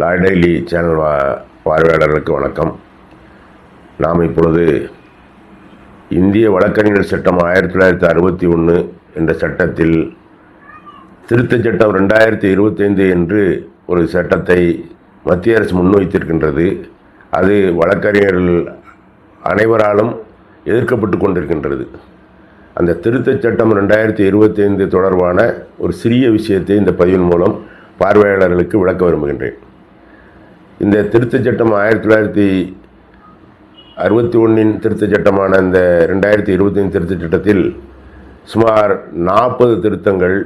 லா daily channel வா பார்வையாளர்களுக்கு வணக்கம். நாம் இப்பொழுது இந்திய வழக்கறிஞர் சட்டம் ஆயிரத்தி தொள்ளாயிரத்தி அறுபத்தி ஒன்று என்ற சட்டத்தில் திருத்தச் சட்டம் ரெண்டாயிரத்தி இருபத்தைந்து என்று ஒரு சட்டத்தை மத்திய அரசு முன்வைத்திருக்கின்றது. அது வழக்கறிஞர்கள் அனைவராலும் எதிர்க்கப்பட்டு கொண்டிருக்கின்றது. அந்த திருத்தச் சட்டம் ரெண்டாயிரத்தி இருபத்தைந்து தொடர்பான ஒரு சிறிய விஷயத்தை இந்த பதிவின் மூலம் பார்வையாளர்களுக்கு விளக்க விரும்புகின்றேன். இந்த திருத்தச் சட்டம் ஆயிரத்தி தொள்ளாயிரத்தி அறுபத்தி ஒன்றின் திருத்தச் சட்டமான இந்த ரெண்டாயிரத்தி இருபத்தைந்து திருத்தச் சட்டத்தில் சுமார் நாற்பது திருத்தங்கள்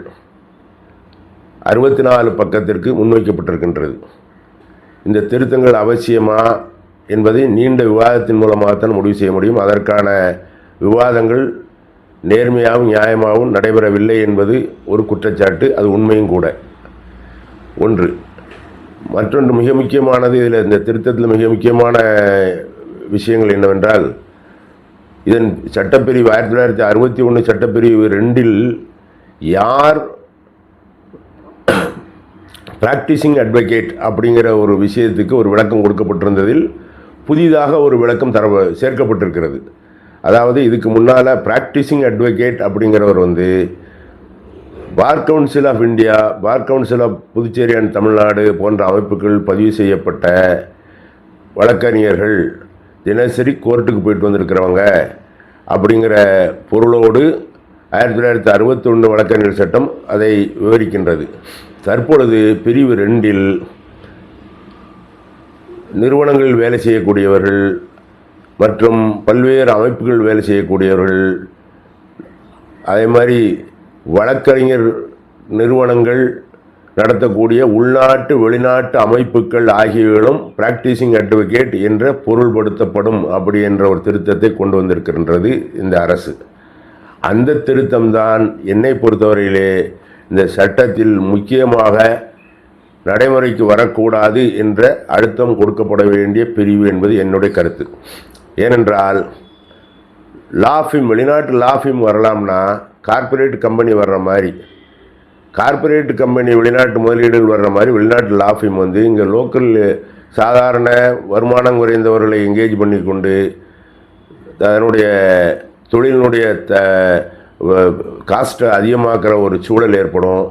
அறுபத்தி நாலு பக்கத்திற்கு முன்வைக்கப்பட்டிருக்கின்றது. இந்த திருத்தங்கள் அவசியமா என்பதை நீண்ட விவாதத்தின் மூலமாகத்தான் முடிவு செய்ய முடியும். அதற்கான விவாதங்கள் நேர்மையாகவும் நியாயமாகவும் நடைபெறவில்லை என்பது ஒரு குற்றச்சாட்டு அது உண்மையும் கூட. ஒன்று மற்றொன்று மிக முக்கியமானது இதில் இந்த திருத்தத்தில் மிக முக்கியமான விஷயங்கள் என்னவென்றால் இதன் சட்டப்பிரிவு ஆயிரத்தி தொள்ளாயிரத்தி அறுபத்தி ஒன்று சட்டப்பிரிவு ரெண்டில் யார் ப்ராக்டிசிங் அட்வொகேட் அப்படிங்கிற ஒரு விஷயத்துக்கு ஒரு விளக்கம் கொடுக்கப்பட்டிருந்ததில் புதிதாக ஒரு விளக்கம் தர சேர்க்கப்பட்டிருக்கிறது. அதாவது இதுக்கு முன்னால் ப்ராக்டிசிங் அட்வொகேட் அப்படிங்கிறவர் வந்து bar council of India bar council of Puducherry and Tamil Nadu போன்ற அமைப்புகள் பதிவு செய்யப்பட்ட வழக்கறிஞர்கள் தினசரி கோர்ட்டுக்கு போயிட்டு வந்திருக்கிறவங்க அப்படிங்கிற பொருளோடு ஆயிரத்தி தொள்ளாயிரத்தி அறுபத்தொன்று வழக்கறிஞர் சட்டம் அதை விவரிக்கின்றது. தற்பொழுது பிரிவு ரெண்டில் நிறுவனங்களில் வேலை செய்யக்கூடியவர்கள் மற்றும் பல்வேறு அமைப்புகள் வேலை செய்யக்கூடியவர்கள் அதே மாதிரி வழக்கறிஞர் நிறுவனங்கள் நடத்தக்கூடிய உள்நாட்டு வெளிநாட்டு அமைப்புகள் ஆகியவைகளும் பிராக்டிசிங் அட்வொகேட் என்ற பொருள்படுத்தப்படும் அப்படி என்ற ஒரு திருத்தத்தை கொண்டு வந்திருக்கின்றது இந்த அரசு. அந்த திருத்தம்தான் என்னை பொறுத்தவரையிலே இந்த சட்டத்தில் முக்கியமாக நடைமுறைக்கு வரக்கூடாது என்ற அழுத்தம் கொடுக்கப்பட வேண்டிய பிரிவு என்பது என்னுடைய கருத்து. ஏனென்றால் லாஃபிம் வெளிநாட்டு லாஃபிம் வரலாம்னா கார்ப்பரேட் கம்பெனி வர்ற மாதிரி கார்ப்பரேட் கம்பெனி வெளிநாட்டு முதலீடுகள் வர்ற மாதிரி வெளிநாட்டு லாஃபிம் வந்து இங்கே லோக்கல் சாதாரண வருமானம் குறைந்தவர்களை எங்கேஜ் பண்ணி கொண்டு அதனுடைய தொழிலினுடைய த காஸ்ட்டை அதிகமாக்குற ஒரு சூழல் ஏற்படும்.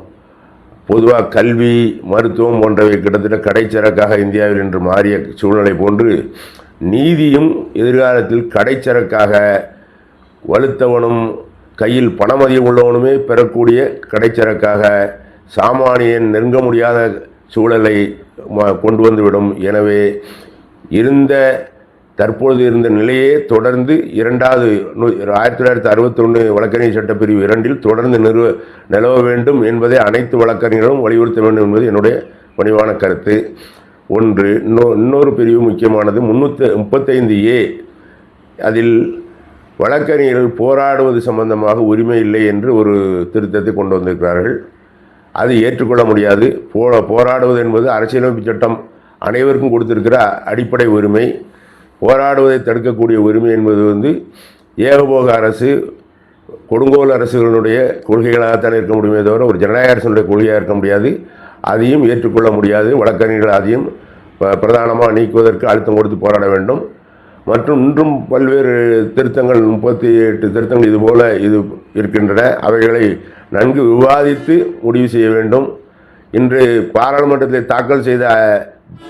பொதுவாக கல்வி மருத்துவம் போன்றவை கிட்டத்தட்ட கடைச்சரக்காக இந்தியாவில் இன்று மாறிய சூழ்நிலை போன்று நீதியும் எதிர்காலத்தில் கடைச்சரக்காக வலுத்தவனும் கையில் பணமதியம் உள்ளவனுமே பெறக்கூடிய கடைச்சரக்காக சாமானியன் நெருங்க முடியாத சூழலை ம- கொண்டு வந்துவிடும். எனவே இருந்த தற்பொழுது இருந்த நிலையே தொடர்ந்து இரண்டாவது ஆயிரத்தி தொள்ளாயிரத்தி அறுபத்தொன்று வழக்கறிஞர் சட்டப்பிரிவு இரண்டில் தொடர்ந்து நிறுவ நிலவ வேண்டும் என்பதை அனைத்து வழக்கறிஞர்களும் வலியுறுத்த வேண்டும் என்பது என்னுடைய பணிவான கருத்து. ஒன்று இன்னொ இன்னொரு பிரிவு முக்கியமானது முன்னூற்றி முப்பத்தைந்து ஏ அதில் வழக்கறிஞர்கள் போராடுவது சம்பந்தமாக உரிமை இல்லை என்று ஒரு திருத்தத்தை கொண்டு வந்திருக்கிறார்கள். அது ஏற்றுக்கொள்ள முடியாது. போ போராடுவது என்பது அரசியலமைப்பு சட்டம் அனைவருக்கும் கொடுத்திருக்கிற அடிப்படை உரிமை. போராடுவதை தடுக்கக்கூடிய உரிமை என்பது வந்து ஏகபோக அரசு கொடுங்கோல் அரசுகளுடைய கொள்கைகளாகத்தான் இருக்க முடியுமே தவிர ஒரு ஜனநாயக அரசனுடைய கொள்கையாக இருக்க முடியாது. அதையும் ஏற்றுக்கொள்ள முடியாது. வழக்கறிஞர்கள் அதையும் ப- பிரதானமாக நீக்குவதற்கு அழுத்தம் கொடுத்து போராட வேண்டும். மற்றும் இன்றும் பல்வேறு திருத்தங்கள் முப்பத்தி எட்டு திருத்தங்கள் இதுபோல இது இருக்கின்றன. அவைகளை நன்கு விவாதித்து முடிவு செய்ய வேண்டும். இன்று பாராளுமன்றத்தில் தாக்கல் செய்த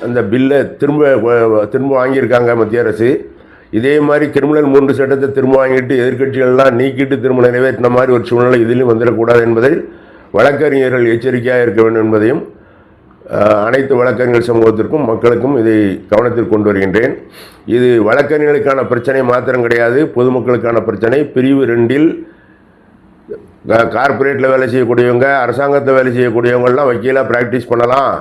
அந்த பில்லை திரும்ப திரும்ப வாங்கியிருக்காங்க மத்திய அரசு. இதே மாதிரி கிரிமினல் மூன்று சட்டத்தை திரும்ப வாங்கிட்டு எதிர்க்கட்சிகள்லாம் நீக்கிட்டு திரும்ப நிறைவேற்றின மாதிரி ஒரு சூழ்நிலை இதிலும் வந்துடக்கூடாது என்பதை வழக்கறிஞர்கள் எச்சரிக்கையாக இருக்க வேண்டும் என்பதையும் அனைத்து வழக்கறிஞர் சமூகத்திற்கும் மக்களுக்கும் இதை கவனத்தில் கொண்டு வருகின்றேன். இது வழக்கறிஞர்களுக்கான பிரச்சனை மாத்திரம் கிடையாது. பொதுமக்களுக்கான பிரச்சனை. பிரிவு ரெண்டில் கார்ப்பரேட்டில் வேலை செய்யக்கூடியவங்க அரசாங்கத்தில் வேலை செய்யக்கூடியவங்கள்லாம் வக்கீலாக ப்ராக்டிஸ் பண்ணலாம்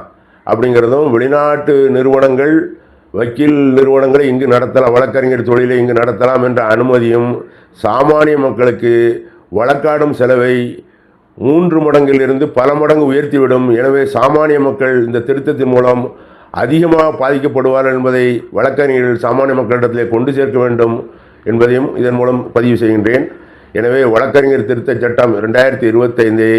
அப்படிங்கிறதும் வெளிநாட்டு நிறுவனங்கள் வக்கீல் நிறுவனங்களை இங்கு நடத்தலாம் வழக்கறிஞர் தொழிலை இங்கு நடத்தலாம் என்ற அனுமதியும் சாமானிய மக்களுக்கு வழக்காடும் செலவை மூன்று மடங்கிலிருந்து பல மடங்கு உயர்த்திவிடும். எனவே சாமானிய மக்கள் இந்த திருத்தத்தின் மூலம் அதிகமாக பாதிக்கப்படுவார் என்பதை வழக்கறிஞர்கள் சாமானிய மக்களிடத்திலே கொண்டு சேர்க்க வேண்டும் என்பதையும் இதன் மூலம் பதிவு செய்கின்றேன். எனவே வழக்கறிஞர் திருத்த சட்டம் ரெண்டாயிரத்தி இருபத்தைந்தை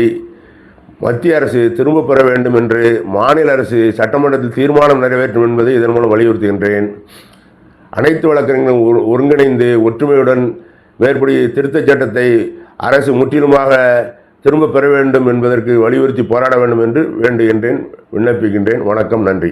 மத்திய அரசு திரும்ப பெற வேண்டும் என்று மாநில அரசு சட்டமன்றத்தில் தீர்மானம் நிறைவேற்றும் என்பதை இதன் மூலம் வலியுறுத்துகின்றேன். அனைத்து வழக்கறிஞர்களும் ஒருங்கிணைந்து ஒற்றுமையுடன் மேற்படி திருத்தச் சட்டத்தை அரசு முற்றிலுமாக திரும்ப பெற வேண்டும் என்பதற்கு வலியுறுத்தி போராட வேண்டும் என்று வேண்டுகின்றேன் விண்ணப்பிக்கின்றேன். வணக்கம் நன்றி.